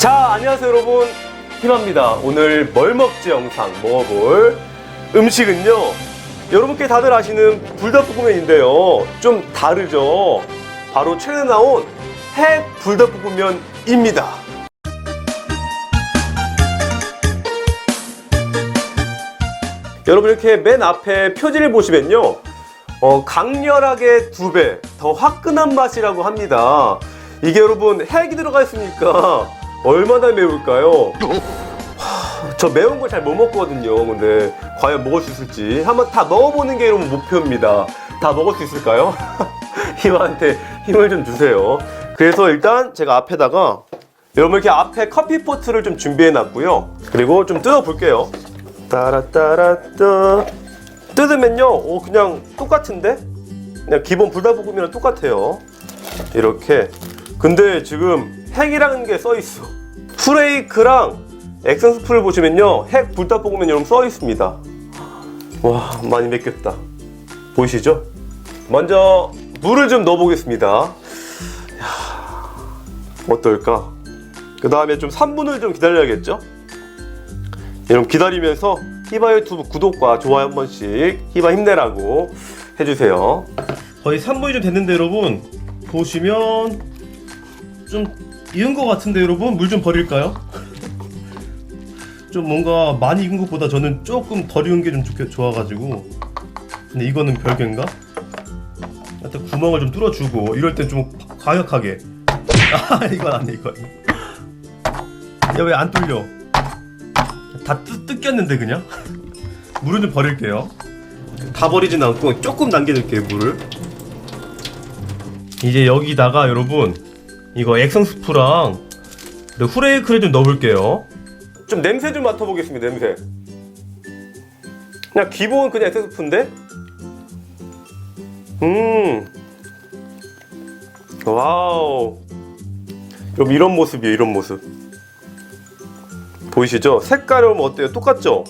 자, 안녕하세요, 여러분. 희마입니다. 오늘 뭘 먹지 영상 먹어볼 음식은요. 여러분께 다들 아시는 불닭볶음면인데요. 좀 다르죠. 바로 최근에 나온 핵 불닭볶음면입니다. 여러분 이렇게 맨 앞에 표지를 보시면요. 어, 강렬하게 두 배, 더 화끈한 맛이라고 합니다. 이게 여러분 핵이 들어가 있으니까 얼마나 매울까요? 하, 저 매운 걸 잘 못 먹거든요. 근데 과연 먹을 수 있을지 한번 다 먹어보는 게 여러분 목표입니다. 다 먹을 수 있을까요? 희망한테 힘을 좀 주세요. 그래서 일단 제가 앞에다가 여러분 이렇게 앞에 커피 포트를 좀 준비해 놨고요. 그리고 좀 뜯어 볼게요. 따라따라따 뜯으면요, 오 그냥 똑같은데? 그냥 기본 불닭볶음면이랑 똑같아요. 이렇게. 근데 지금 핵이라는 게 써 있어. 프레이크랑 엑센스프를 보시면요, 핵 불닭 볶음면 여러분 써 있습니다. 와 많이 맵겠다. 보이시죠? 먼저 물을 좀 넣어 보겠습니다. 야, 어떨까? 그 다음에 좀 3분을 좀 기다려야겠죠? 여러분 기다리면서 히바 유튜브 구독과 좋아요 한 번씩 히바 힘내라고 해주세요. 거의 3분이 좀 됐는데 여러분 보시면 좀 익은 것 같은데 여러분? 물 좀 버릴까요? 좀 뭔가 많이 익은 것보다 저는 조금 덜 익은 게 좀 좋아가지고. 근데 이거는 별개인가? 일단 구멍을 좀 뚫어주고 이럴 땐 좀 과격하게. 아 이건 안돼 이거 야왜 안 뚫려? 다 뜯, 뜯겼는데 그냥? 물은 좀 버릴게요. 다 버리진 않고 조금 남겨둘게요 물을. 이제 여기다가 여러분 이거 액성 스프랑 그리고 후레이크를 좀 넣어볼게요 좀 냄새 좀 맡아보겠습니다 냄새 그냥 기본 그냥 액성 스프인데 음 와우 여러분 이런 모습이에요 이런 모습 보이시죠? 색깔은 뭐 어때요? 똑같죠?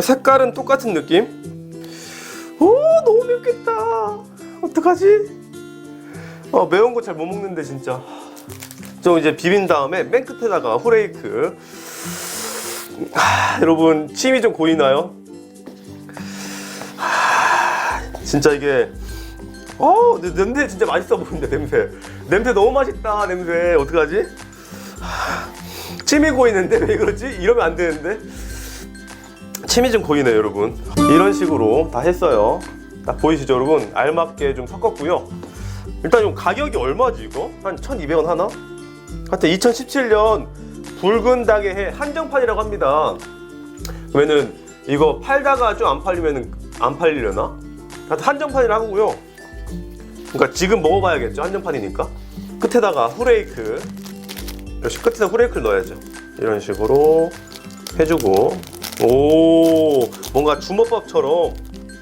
색깔은 똑같은 느낌? 오 너무 맵겠다 어떡하지? 어, 매운 거 잘 못 먹는데 진짜. 좀 이제 비빈 다음에 맨 끝에다가 후레이크. 하, 여러분 침이 좀 고이나요? 하, 진짜 이게 어 냄새 진짜 맛있어 보인다 냄새. 냄새 너무 맛있다 냄새. 어떡하지? 침이 고이는데 왜 그러지? 이러면 안 되는데. 침이 좀 고이네요 여러분. 이런 식으로 다 했어요. 딱 보이시죠 여러분? 알맞게 좀 섞었고요 일단 좀 가격이 얼마지 이거? 한 1200원 하나? 하여튼 2017년 붉은 닭의 해 한정판이라고 합니다 그러면은 이거 팔다가 좀 안 팔리면은 안 팔리려나? 하여튼 한정판이라 하고요 그러니까 지금 먹어봐야겠죠 한정판이니까 끝에다가 후레이크 역시 끝에다 후레이크를 넣어야죠. 이런 식으로 해주고 오 뭔가 주먹밥처럼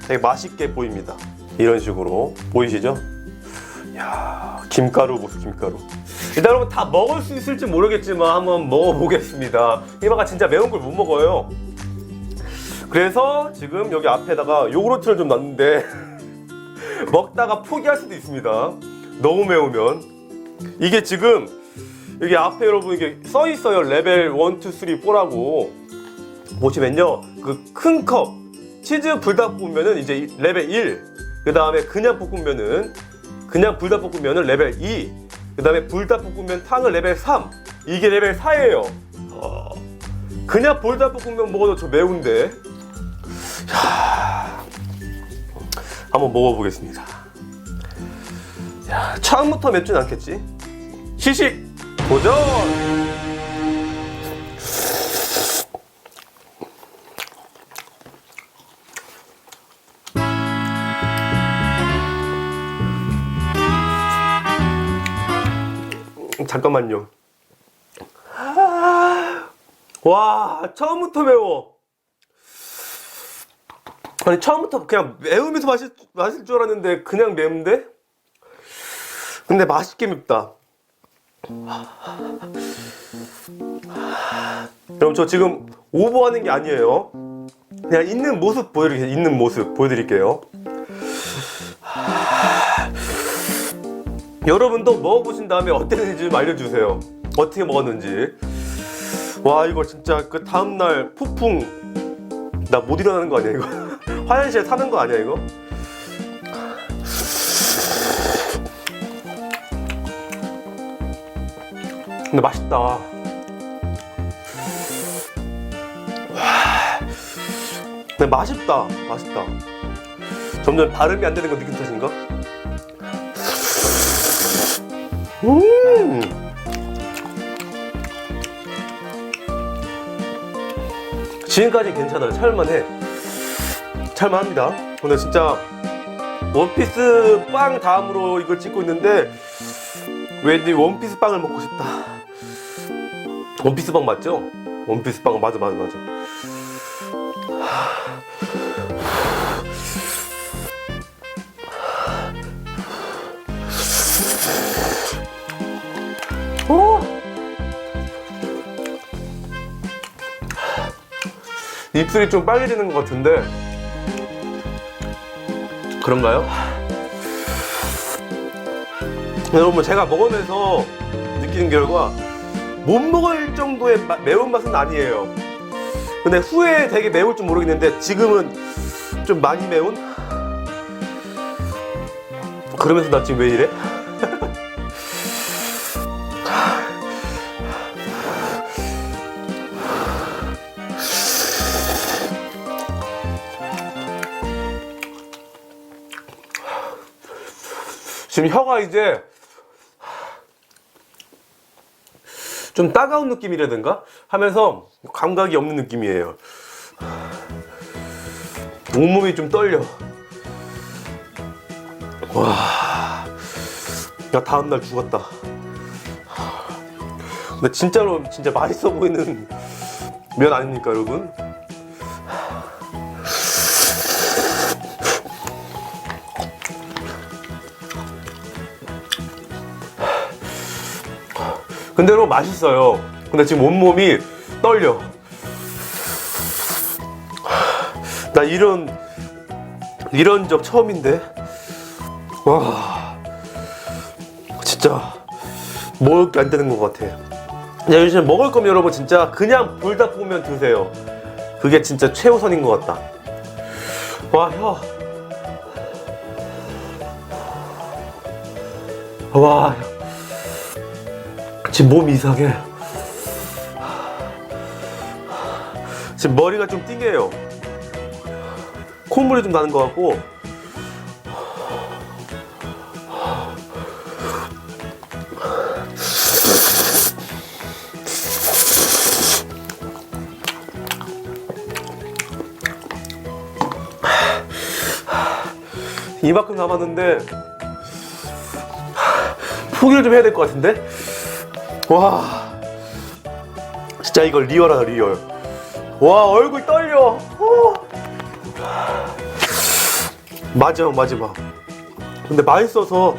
되게 맛있게 보입니다. 이런 식으로 보이시죠? 야 김가루 보세요 김가루. 일단 여러분 다 먹을 수 있을지 모르겠지만 한번 먹어보겠습니다. 이마가 진짜 매운 걸 못 먹어요. 그래서 지금 여기 앞에다가 요구르트를 좀 놨는데 먹다가 포기할 수도 있습니다. 너무 매우면 이게 지금 여기 앞에 여러분 이게 써 있어요. 레벨 1, 2, 3, 4라고 보시면요. 그 큰 컵 치즈 불닭볶음면은 이제 이- 레벨 1. 그 다음에 그냥 볶음면은 그냥 불닭볶음면은 레벨 2. 그 다음에 불닭볶음면 탕은 레벨 3. 이게 레벨 4예요. 그냥 불닭볶음면 먹어도 저 매운데. 야, 한번 먹어보겠습니다. 야, 처음부터 맵진 않겠지? 시식 도전! 잠깐만요. 와, 처음부터 매워. 아니, 처음부터 그냥 매우면서 마실, 마실 줄 알았는데, 그냥 매운데? 근데 맛있게 맵다. 여러분 저 지금 오버하는 게 아니에요. 그냥 있는 모습 보여드릴게요. 있는 모습 보여드릴게요. 여러분도 먹어보신 다음에 어땠는지 좀 알려주세요. 어떻게 먹었는지. 와 이거 진짜 그 다음날 폭풍. 나 못 일어나는 거 아니야 이거? 화장실에 사는 거 아니야 이거? 근데 맛있다. 와. 근데 맛있다. 맛있다. 점점 발음이 안 되는 거 느낌 탓인가? 음 지금까지 괜찮아요. 찰만해. 찰만합니다. 근데 진짜 원피스 빵 다음으로 이걸 찍고 있는데 왠지 원피스 빵을 먹고 싶다. 원피스 빵 맞죠? 원피스 빵 맞아 맞아 맞아. 입술이 좀 빨개지는 것 같은데 그런가요? 여러분 제가 먹으면서 느끼는 결과 못 먹을 정도의 마- 매운맛은 아니에요 근데 후에 되게 매울 줄 모르겠는데 지금은 좀 많이 매운? 그러면서 나 지금 왜 이래? 지금 혀가 이제 좀 따가운 느낌이라든가 하면서 감각이 없는 느낌이에요. 온몸이 좀 떨려. 와, 나 다음날 죽었다. 근데 진짜로 진짜 맛있어 보이는 면 아닙니까, 여러분? 근데 여러분 맛있어요. 근데 지금 온몸이 떨려. 나 이런 이런 적 처음인데. 와, 진짜 먹을 게 안 되는 것 같아. 야, 요즘 먹을 거면 여러분 진짜 그냥 불닭볶음면 드세요. 그게 진짜 최우선인 것 같다. 와, 혀. 와, 지금 몸이 이상해. 지금 머리가 좀 띵해요. 콧물이 좀 나는 것 같고. 이만큼 남았는데 포기를 좀 해야 될 것 같은데? 와. 진짜 이걸 리얼하다 리얼. 와 얼굴 떨려. 어. 마지막 마지막. 근데 맛있어서.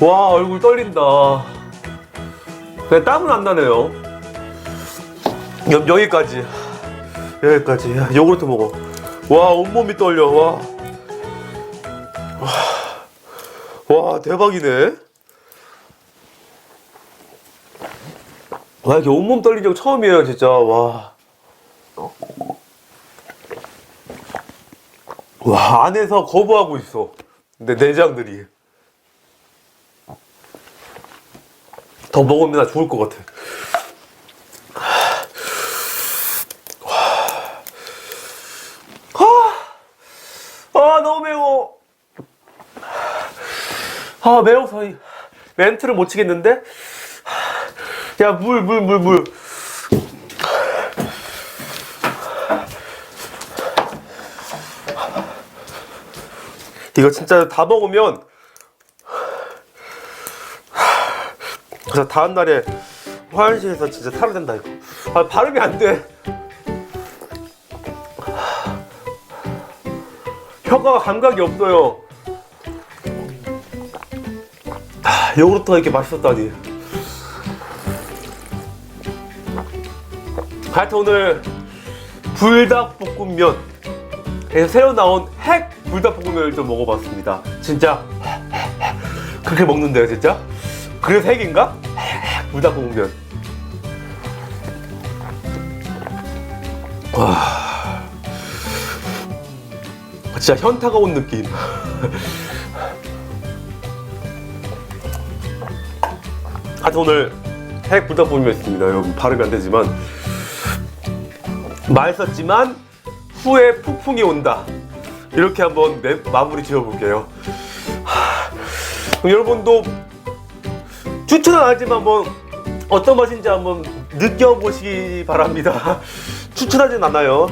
와 얼굴 떨린다. 근데 땀은 안 나네요. 여, 여기까지. 여기까지. 야, 요구르트 먹어. 와 온몸이 떨려. 와. 와 대박이네. 와 이렇게 온몸 떨린 적 처음이에요 진짜 와. 와 안에서 거부하고 있어. 내 내장들이. 더 먹으면 나 죽을 것 같아. 아, 아 너무 매워. 아 매워서 이 멘트를 못 치겠는데 야 물 물 물 물. 이거 진짜 다 먹으면 그래서 다음 날에 화장실에서 진짜 살아야 된다 이거. 아 발음이 안 돼. 혀가 감각이 없어요. 요구르트가 이렇게 맛있었다니. 하여튼 오늘 불닭볶음면에서 새로 나온 핵 불닭볶음면을 좀 먹어봤습니다. 진짜 그렇게 먹는데요, 진짜? 그래서 핵인가? 불닭볶음면. 와. 진짜 현타가 온 느낌. 하여튼 오늘 핵 불닭볶음면이었습니다. 여러분 발음이 안 되지만 맛있었지만 후에 폭풍이 온다. 이렇게 한번 매- 마무리 지어볼게요. 하, 여러분도 추천은 안 하지만 한번 어떤 맛인지 한번 느껴보시기 바랍니다. 추천하진 않아요.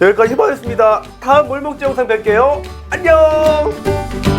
여기까지 해보겠습니다. 다음 뭘 먹지 영상 뵐게요. 안녕!